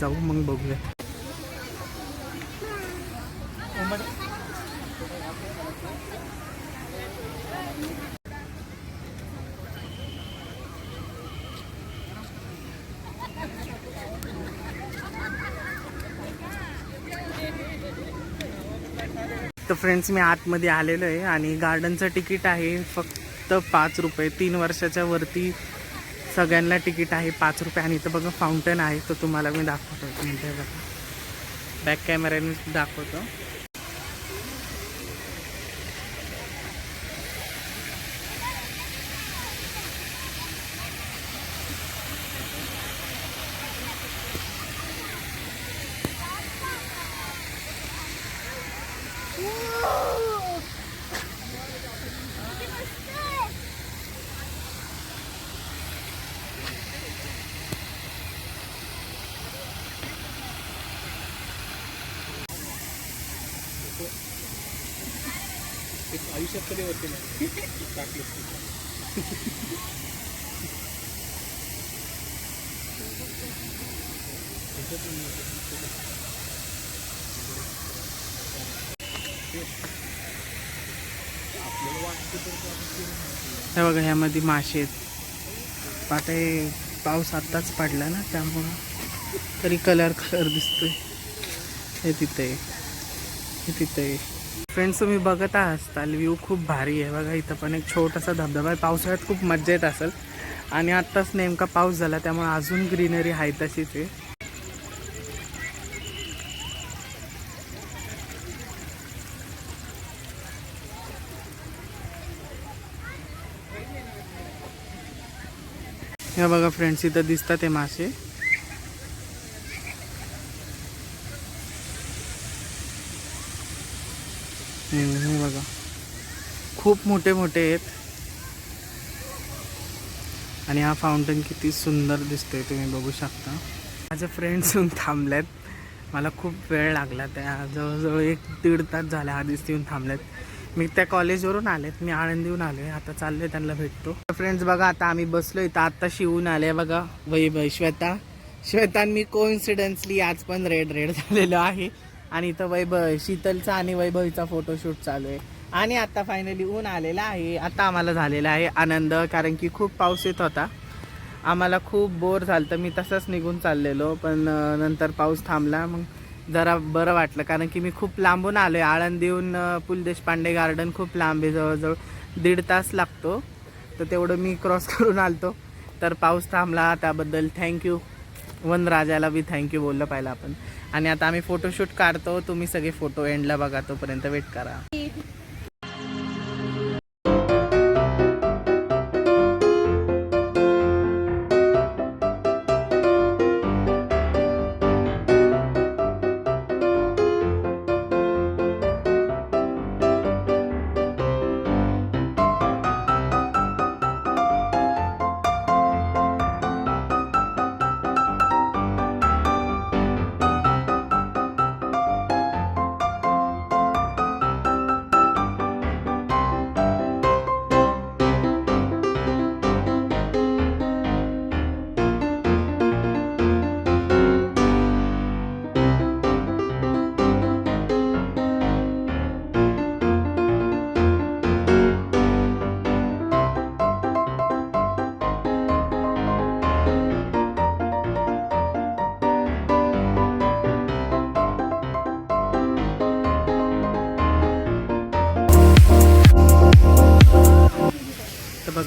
जाऊ मग बघूया. तर फ्रेंड्स मी आतमध्ये आलेलो आहे आणि गार्डनचं तिकीट आहे फक्त पाच रुपये. तीन वर्षाच्या वरती सगळ्यांना तिकीट आहे पाच रुपये. आणि इथं बघा फाउंटन आहे. तो तुम्हाला मी दाखवतो. बघा. बॅक कॅमेऱ्याने दाखवतो. होते हे बघा ह्यामध्ये मासे आहेत आता हे पाऊस आत्ताच पडला ना त्यामुळं तरी कलर कलर दिसतोय हे तिथं आहे. हे तिथं आहे. फ्रेंड्स तुम्ही बघत असताल व्ह्यू खूप भारी आहे बघा. इथं पण एक छोटासा धबधबा आहे. पावसाळ्यात खूप मज्जा येत असेल. आणि आत्ताच नेमका पाऊस झाला त्यामुळे अजून ग्रीनरी आहे तशीच आहे. हे बघा फ्रेंड्स इथं दिसतात ते मासे हम्म, हे बघा खूप मोठे मोठे आहेत. आणि हा फाउंटन किती सुंदर दिसतोय तुम्ही बघू शकता. माझे फ्रेंड्स येऊन थांबलेत. मला खूप वेळ लागला त्या जवळजवळ एक दीड तास झाला आधीच येऊन थांबल्यात मी त्या कॉलेजवरून आलेत. मी आळंदीहून आहे आता चाललोय त्यांना भेटतो. फ्रेंड्स बघा आता आम्ही बसलोय. तर आता शिवून आले. बघा वैभव श्वेता. श्वेता मी कोइन्सिडन्सली आज पण रेड रेड झालेलो आहे. आणि इथं वैभव शीतलचा आणि वैभवीचा फोटोशूट चालू आहे. आणि आता फायनली ऊन आलेला आहे. आता आम्हाला झालेला आहे आनंद कारण की खूप पाऊस येत होता. आम्हाला खूप बोर झालं तर मी तसंच निघून चाललेलो पण नंतर पाऊस थांबला. मग जरा बरं वाटलं कारण की मी खूप लांबून आलो आहे आळंदीहून पु ल देशपांडे गार्डन खूप लांब आहे. जवळजवळ दीड तास लागतो. तर तेवढं मी क्रॉस करून आलतो. तर पाऊस थांबला. त्याबद्दल थँक्यू वनराजाला बी थँक्यू बोललं पाहिलं आपण. आणि आता आम्ही फोटोशूट काढतो. तुम्ही सगळे फोटो एंडला बघा. तोपर्यंत वेट करा.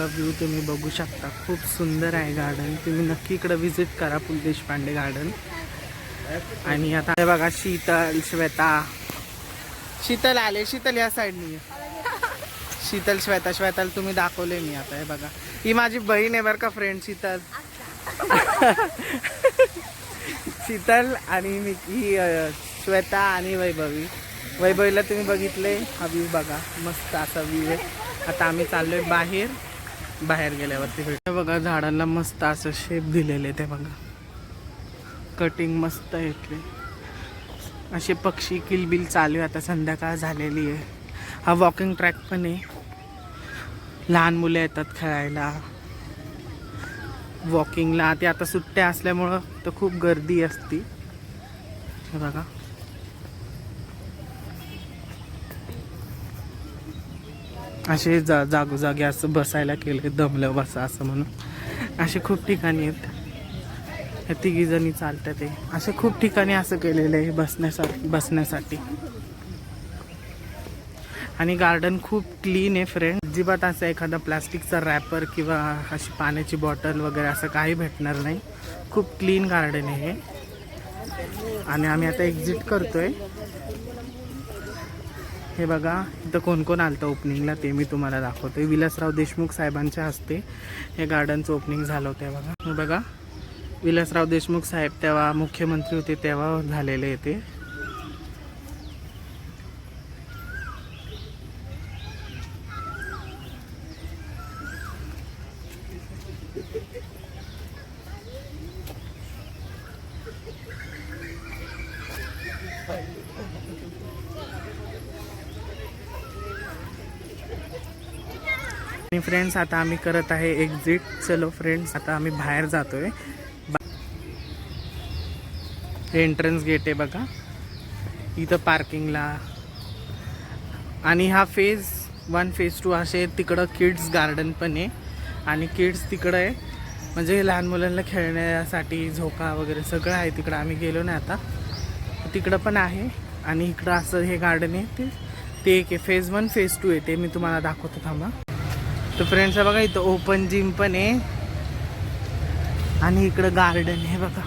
बघा व्ह्यू तुम्ही बघू शकता. खूप सुंदर आहे गार्डन तुम्ही नक्की इकडं व्हिजिट करा पु देशपांडे गार्डन आणि आता हे बघा शीतल श्वेता. शीतल आले. शीतल या साईडनी शीतल श्वेता श्वेताला तुम्ही दाखवले मी आता हे बघा. ही माझी बहीण आहे बरं का फ्रेंड शीतल. शीतल आणि मी ही श्वेता आणि वैभवी. वैभवीला तुम्ही बघितले हा व्ह्यू बघा. मस्त असा व्ह्यू आहे. आता आम्ही चाललोय बाहेर. बाहेर गेल्यावरती भेट बघा झाडांना मस्त असं शेप दिलेले ते बघा. कटिंग मस्त आहे असे पक्षी किलबिल चालू आहे आता संध्याकाळ झालेली आहे. हा वॉकिंग ट्रॅक पण आहे. लहान मुलं येतात खेळायला. वॉकिंगला ते आता सुट्ट्या असल्यामुळं तर खूप गर्दी असती. हे बघा. असे जा जागोजागी असं बसायला केलं दमलं बसा असं म्हणून. असे खूप ठिकाणी आहेत. हे तिघी जणी चालतात ते. असे खूप ठिकाणी असं केलेलं आहे बसण्यासाठी बसण्यासाठी. आणि गार्डन खूप क्लीन आहे फ्रेंड अजिबात असं एखादा प्लास्टिकचा रॅपर किंवा अशी पाण्याची बॉटल वगैरे असं काही भेटणार नाही. खूप क्लीन गार्डन आहे हे. आणि आम्ही आता एक्झिट करतो आहे हे बघा इथं कोण कोण आलं ओपनिंगला ते मी तुम्हाला दाखवतोय विलासराव देशमुख साहेबांच्या हस्ते हे गार्डनचं ओपनिंग झालं होतं हे बघा हे बघा विलासराव देशमुख साहेब तेव्हा मुख्यमंत्री होते तेव्हा झालेले ते Thank you. आणि फ्रेंड्स आता आम्ही करत आहे एक्झिट चलो फ्रेंड्स आता आम्ही बाहेर जातोय. एंट्रन्स गेट आहे बघा. इथं पार्किंगला आणि हा फेज वन फेज टू असे तिकडं किड्स गार्डन पण आहे. आणि किड्स तिकडं आहे. म्हणजे लहान मुलांना खेळण्यासाठी झोका वगैरे सगळं आहे तिकडं. आम्ही गेलो नाही आता. तिकडं पण आहे. आणि इकडं असं हे गार्डन आहे. ते ते एक आहे. फेज वन फेज टू आहे. ते मी तुम्हाला दाखवतो थांबा. तर फ्रेंड्स बघा इथं ओपन जिम पण आहे. आणि इकडं गार्डन आहे बघा.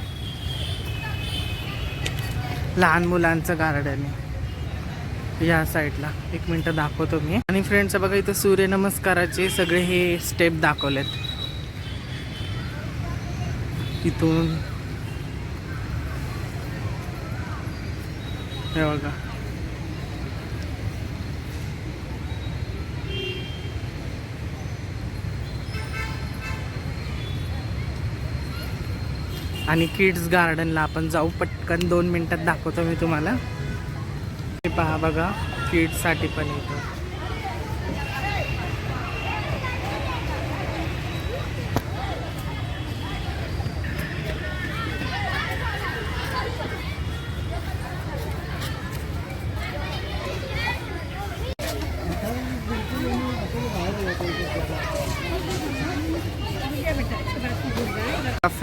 लहान मुलांचं गार्डन आहे. या साईडला एक मिनटं दाखवतो मी. आणि फ्रेंड्स बघा इथं सूर्यनमस्काराचे सगळे हे स्टेप दाखवलेत. इथून. हे बघा. आणि किड्स गार्डनला आपण जाऊ. पटकन दोन मिनटात दाखवतो मी तुम्हाला. पहा बघा किड्ससाठी पण येतो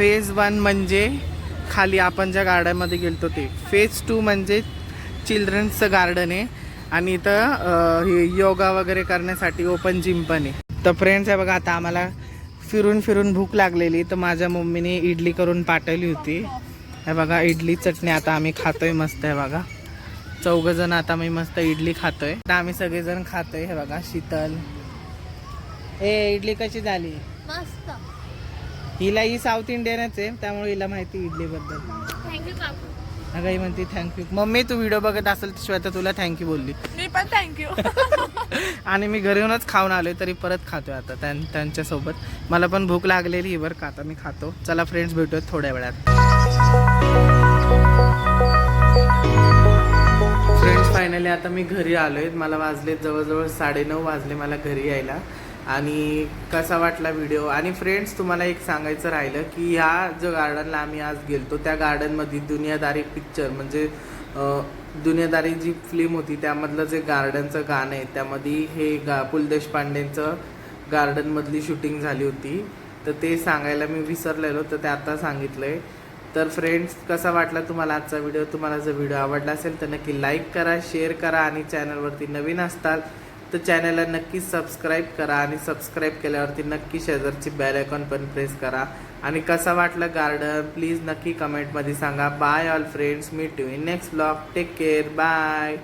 फेज वन म्हणजे खाली आपण ज्या गार्डनमध्ये गेलतो ते. फेज टू म्हणजे चिल्ड्रन्सचं गार्डन आहे. आणि इथं हे योगा वगैरे करण्यासाठी ओपन जिम पण आहे. तर फ्रेंड्स आहे बघा आता आम्हाला फिरून फिरून भूक लागलेली. तर माझ्या मम्मीने इडली करून पाठवली होती. हे बघा इडली चटणी आता आम्ही खातोय मस्त आहे बघा. चौघ जण आता मी मस्त इडली खातोय. आता आम्ही सगळेजण खातोय हे बघा शीतल. ए इडली कशी झाली? मस्त. हिला ही साऊथ इंडियनच आहे त्यामुळे हिला माहिती इडली बद्दल थँक्यू काकू. अगं ही म्हणते थँक्यू मम्मी तू व्हिडिओ बघत असेल तर श्वेता तुला थँक्यू बोलली. मी पण थँक्यू आणि मी घरी येऊनच खाऊन आलोय तरी परत खातोय आता त्यां त्यांच्यासोबत. मला पण भूक लागलेली आहे बरं का आता मी खातो. चला फ्रेंड्स भेटूयात थोड्या वेळात. फ्रेंड्स फायनली आता मी घरी आलोय. मला वाजले जवळजवळ साडेनऊ वाजले मला घरी यायला. आणि कसा वाटला व्हिडिओ आणि फ्रेंड्स तुम्हाला एक सांगायचं राहिलं की ह्या जो गार्डनला आम्ही आज गेलतो त्या गार्डनमध्ये दुनियादारी पिक्चर म्हणजे दुनियादारी जी फिल्म होती त्यामधलं जे गार्डनचं गाणं आहे त्यामध्ये हे गा पु ल देशपांडेंचं गार्डनमधली शूटिंग झाली होती. तर ते सांगायला मी विसरलेलो तर ते आता आहे तर फ्रेंड्स कसा वाटला तुम्हाला आजचा व्हिडिओ तुम्हाला जर व्हिडिओ आवडला असेल तर नक्की लाईक करा शेअर करा आणि चॅनलवरती नवीन असताल तर चॅनलला नक्की सबस्क्राईब करा आणि सबस्क्राईब केल्यावरती नक्की शेजारची बेल आयकॉन पण प्रेस करा. आणि कसा वाटलं गार्डन प्लीज नक्की कमेंटमध्ये सांगा. Bye all friends meet you in next blog take care bye